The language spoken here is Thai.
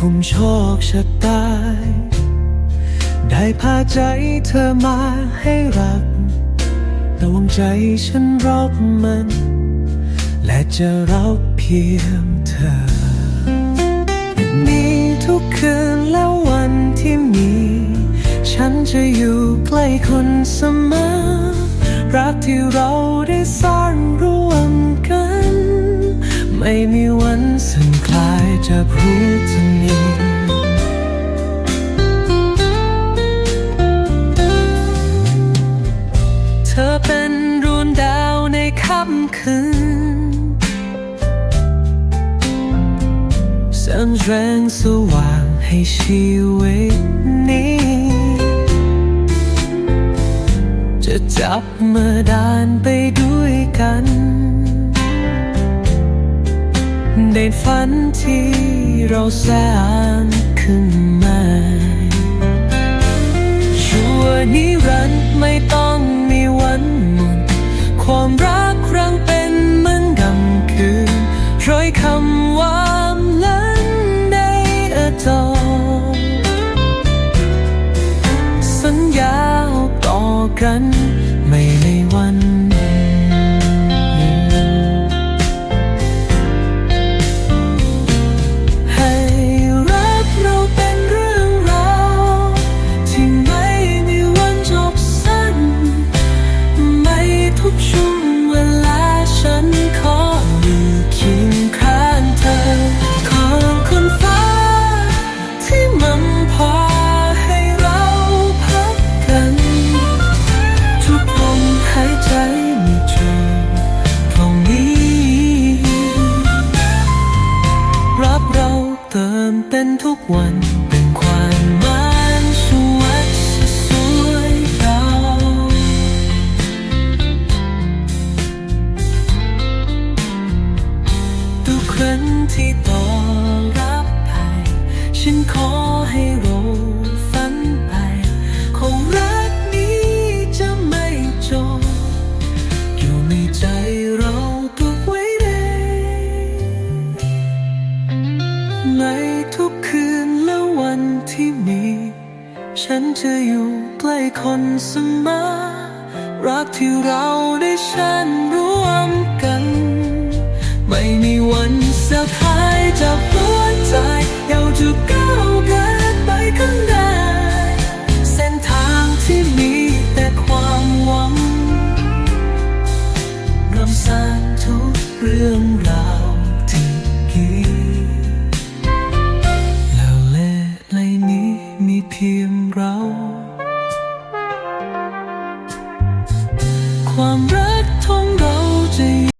คุมโชคชะตา ได้พาใจเธอมาให้รักระวังใจฉันรักมัน และจะรักเพียงเธอ มีทุกคืนและวันที่มี ฉันจะอยู่ใกล้คุณเสมอ รักที่เราได้สร้างร่วมกัน ไม่มีวันสิ้นคลายจากรู้ทนี้ำคืนแสงแรงสว่างให้ชีวิตนี้ จะจับมือดินไปด้วยกัน ในฝันที่เราสร้างขึ้นมาชั่วนิรันดร์ไม่ต้อง ติมเต็นทุกวันเป็นความหมายสวัสดสวยเราทุกครั้งที่ต่อรับไปฉันขอให้เราฝันไปของรักนี้จะไม่จบอยู่ในใจเราทุกไว้ได้ในทุก ที่มี ฉันจะอยู่ใกล้คนเสมอ รักที่เราได้ฉันร่วมกัน ไม่มีวันสะพายจากหัวใจอยา ความรักของเราจะ